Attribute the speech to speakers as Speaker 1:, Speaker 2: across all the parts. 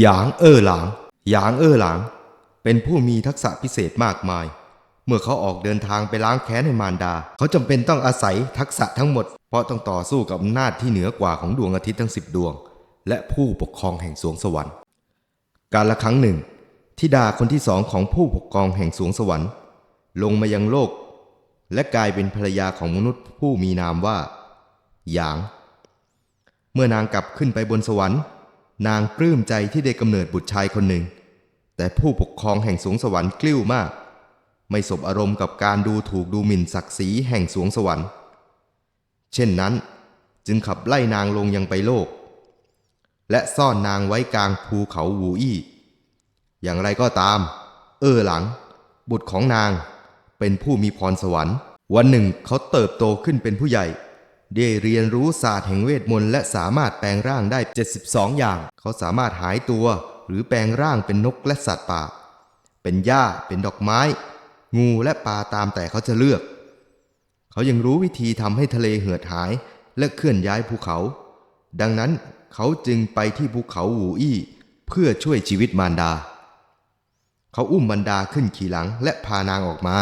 Speaker 1: หยางเออหลาง หยางเออหลาง เป็นผู้มีทักษะพิเศษมากมาย เมื่อเขาออกเดินทางไปล้างแค้นให้มารดา เขาจำเป็นต้องอาศัยทักษะทั้งหมด เพราะต้องต่อสู้กับอำนาจที่เหนือกว่าของดวงอาทิตย์ทั้งสิบดวง และผู้ปกครองแห่งสวงสวรรค์ การละครั้งหนึ่งธิดาคนที่สองของผู้ปกครองแห่งสวงสวรรค์ ลงมายังโลก และกลายเป็นภรรยาของมนุษย์ผู้มีนามว่า หยาง เมื่อนางกลับขึ้นไปบนสวรรค์ นางปลื้มใจที่ได้กำเนิดบุตรชายคนหนึ่ง แต่ผู้ปกครองแห่งสวงสวรรค์กลิ้วมาก ไม่สบอารมณ์กับการดูถูกดูหมิ่นศักดิ์ศรีแห่งสวงสวรรค์ เช่นนั้น จึงขับไล่นางลงยังไปโลก และซ่อนนางไว้กลางภูเขาวูอี้อย่างไรก็ตาม เออหลัง บุตรของนางเป็นผู้มีพรสวรรค์ วันหนึ่งเขาเติบโตขึ้นเป็นผู้ใหญ่ ได้เรียนรู้ศาสตร์แห่งเวทมนต์และสามารถแปลงร่างได้ 72 อย่าง เขาสามารถหายตัว หรือแปลงร่างเป็นนกและสัตว์ป่า เป็นหญ้า เป็นดอกไม้ งูและปลาตามแต่เขาจะเลือก เขายังรู้วิธีทำให้ทะเลเหือดหายและเคลื่อนย้ายภูเขา ดังนั้นเขาจึงไปที่ภูเขาหูอี้เพื่อช่วยชีวิตมารดา เขาอุ้มมารดาขึ้นขี่หลังและพานางออกมา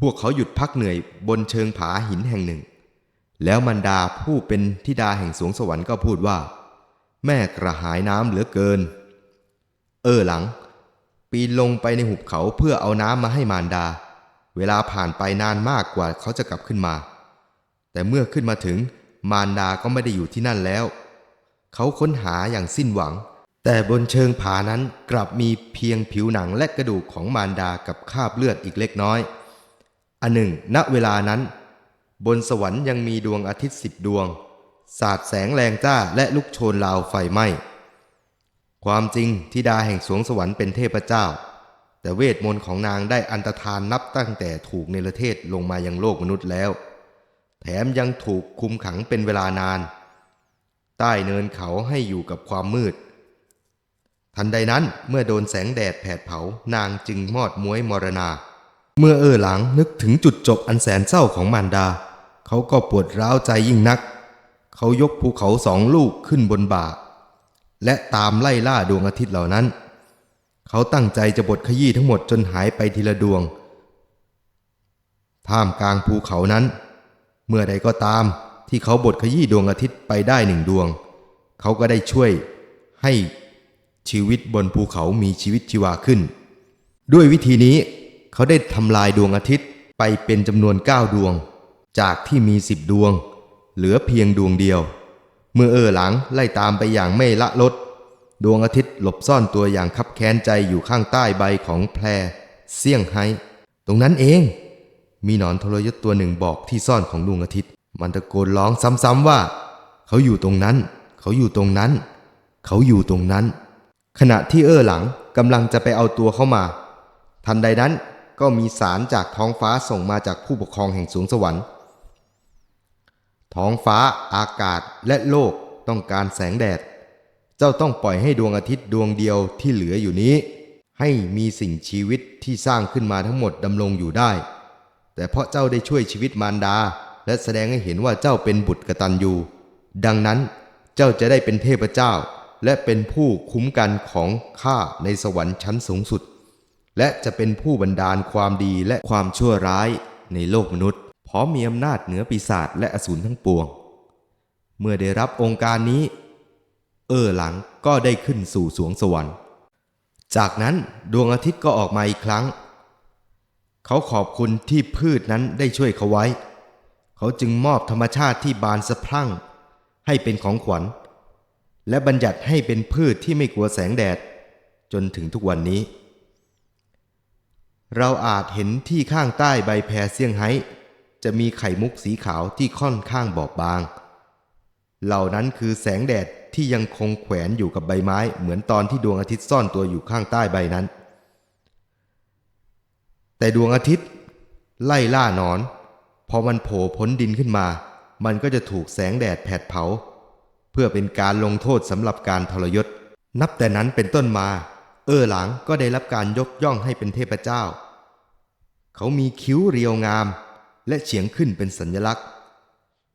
Speaker 1: พวกเขาหยุดพักเหนื่อยบนเชิงผาหินแห่งหนึ่ง แล้วมารดาผู้เป็นธิดาแห่งสวงสวรรค์ก็พูดว่า แม่กระหายน้ำเหลือเกิน เออหลัง ปีนลงไปในหุบเขาเพื่อเอาน้ำมาให้มารดา เวลาผ่านไปนานมากกว่าเขาจะกลับขึ้นมา แต่เมื่อขึ้นมาถึงมารดาก็ไม่ได้อยู่ที่นั่นแล้ว เขาค้นหาอย่างสิ้นหวัง แต่บนเชิงผานั้นกลับมีเพียงผิวหนังและกระดูกของมารดากับคราบเลือดอีกเล็กน้อย อันหนึ่ง ณเวลานั้น บนสวรรค์ยังมีดวงอาทิตย์สิบดวง สาดแสงแรงจ้าและลุกโชนราวไฟไหม้ความจริงธิดาแห่งสวงสวรรค์เป็นเทพเจ้า แต่เวทมนต์ของนางได้อันตรธานนับตั้งแต่ถูกเนรเทศลงมายังโลกมนุษย์แล้ว แถมยังถูกคุมขังเป็นเวลานาน ใต้เนินเขาให้อยู่กับความมืด ทันใดนั้นเมื่อโดนแสงแดดแผดเผานางจึงมอดม้วยมรณา เมื่อเออหลังนึกถึงจุดจบอันแสนเศร้าของมารดา เขาก็ปวดร้าวใจยิ่งนัก เขายกภูเขาสองลูกขึ้นบนบ่า และตามไล่ล่าดวงอาทิตย์เหล่านั้น เขาตั้งใจจะบดขยี้ทั้งหมดจนหายไปทีละดวง ท่ามกลางภูเขานั้น เมื่อใดก็ตามที่เขาบดขยี้ดวงอาทิตย์ไปได้หนึ่งดวง เขาก็ได้ช่วยให้ชีวิตบนภูเขามีชีวิตชีวาขึ้น ด้วยวิธีนี้ เขาได้ทำลายดวงอาทิตย์ไปเป็นจำนวน 9 ดวง จากที่มี 10 ดวง เหลือเพียงดวงเดียว เมื่อเออหลังไล่ตามไปอย่างไม่ละลด ดวงอาทิตย์หลบซ่อนตัวอย่างคับแค้นใจอยู่ข้างใต้ใบของแพรเซี่ยงไฮ้ตรงนั้นเอง มีหนอนทรยศตัวหนึ่งบอกที่ซ่อนของดวงอาทิตย์ มันตะโกนร้องซ้ำๆว่า เขาอยู่ตรงนั้น เขาอยู่ตรงนั้น เขาอยู่ตรงนั้น ขณะที่เออหลังกำลังจะไปเอาตัวเข้ามา ทันใดนั้น ก็มีสารจากท้องฟ้าส่งมาจากผู้ปกครองแห่งสวงสวรรค์ ท้องฟ้า อากาศและโลกต้องการแสงแดด เจ้าต้องปล่อยให้ดวงอาทิตย์ดวงเดียวที่เหลืออยู่นี้ ให้มีสิ่งชีวิตที่สร้างขึ้นมาทั้งหมดดำรงอยู่ได้ แต่เพราะเจ้าได้ช่วยชีวิตมารดา และแสดงให้เห็นว่าเจ้าเป็นบุตรกตัญญูดังนั้นเจ้าจะได้เป็นเทพเจ้า และเป็นผู้คุ้มกันของข้าในสวรรค์ชั้นสูงสุด และจะเป็นผู้บันดาลความดีและความชั่วร้ายในโลกมนุษย์ พร้อมมีอำนาจเหนือปีศาจและอสูรทั้งปวง เมื่อได้รับองค์การนี้ เออหลังก็ได้ขึ้นสู่สวงสวรรค์ จากนั้นดวงอาทิตย์ก็ออกมาอีกครั้ง เขาขอบคุณที่พืชนั้นได้ช่วยเขาไว้ เขาจึงมอบธรรมชาติที่บานสะพรั่ง ให้เป็นของขวัญ และบัญญัติให้เป็นพืชที่ไม่กลัวแสงแดด จนถึงทุกวันนี้ เราอาจเห็นที่ข้างใต้ใบแพรเซี่ยงไฮ้จะมีไข่มุกสีขาวที่ค่อนข้างบอบบาง เหล่านั้นคือแสงแดดที่ยังคงแขวนอยู่กับใบไม้เหมือนตอนที่ดวงอาทิตย์ซ่อนตัวอยู่ข้างใต้ใบนั้น แต่ดวงอาทิตย์ ไล่ล่านอน พอมันโผล่พ้นดินขึ้นมา มันก็จะถูกแสงแดดแผดเผา เพื่อเป็นการลงโทษสำหรับการทรยศ นับแต่นั้นเป็นต้นมา เออหลังก็ได้รับการยกย่องให้เป็นเทพเจ้า เขามีคิ้วเรียวงาม และเฉียงขึ้นเป็นสัญลักษณ์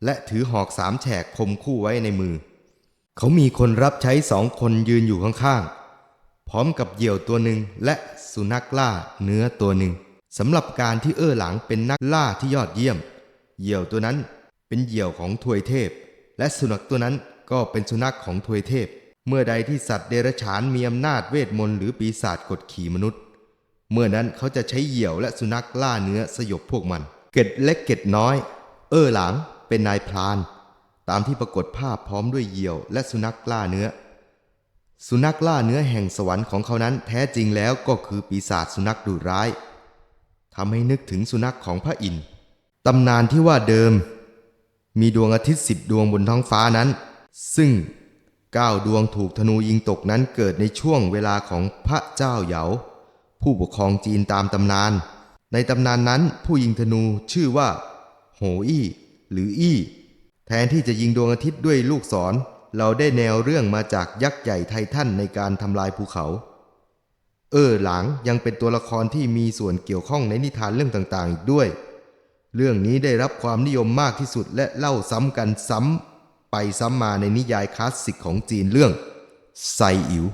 Speaker 1: และถือหอกสามแฉกคมคู่ไว้ในมือ เขามีคนรับใช้สองคนยืนอยู่ข้างๆ พร้อมกับเหยี่ยวตัวหนึ่งและสุนัขล่าเนื้อตัวหนึ่งสำหรับการที่เออหลังเป็นนักล่าที่ยอดเยี่ยม เหยี่ยวตัวนั้นเป็นเหยี่ยวของทวยเทพ และสุนัขตัวนั้นก็เป็นสุนัขของทวยเทพ เมื่อใดที่สัตว์เดรัจฉานมีอำนาจเวทมนต์หรือปีศาจกดขี่มนุษย์ เมื่อนั้นเขาจะใช้เหยี่ยวและสุนัขล่าเนื้อสยบพวกมัน เกร็ดเล็กเกร็ดน้อย เอ้อหลังเป็นนายพราน ตามที่ปรากฏภาพพร้อมด้วยเหยี่ยวและสุนัขล่าเนื้อ สุนัขล่าเนื้อแห่งสวรรค์ของเขานั้นแท้จริงแล้วก็คือปีศาจสุนัขดุร้ายทำให้นึกถึงสุนัขของพระอินทร์ตำนานที่ว่าเดิม มีดวงอาทิตย์สิบดวงบนท้องฟ้านั้น ซึ่ง เก้าดวงถูกธนูยิงตกนั้นเกิดในช่วงเวลาของพระเจ้าเหยา ผู้ปกครองจีนตามตำนาน ในตำนานนั้นผู้ยิงธนูชื่อว่า โหอี้หรืออี้ แทนที่จะยิงดวงอาทิตย์ด้วยลูกศร เราได้แนวเรื่องมาจากยักษ์ใหญ่ไททันในการทำลายภูเขา เออหลังยังเป็นตัวละครที่มีส่วนเกี่ยวข้องในนิทานเรื่องต่างๆ อีกด้วย เรื่องนี้ได้รับความนิยมมากที่สุดและเล่าซ้ำกันซ้ำ ไปซ้ำมาในนิยายคลาสสิกของจีนเรื่องไซอิ๋ว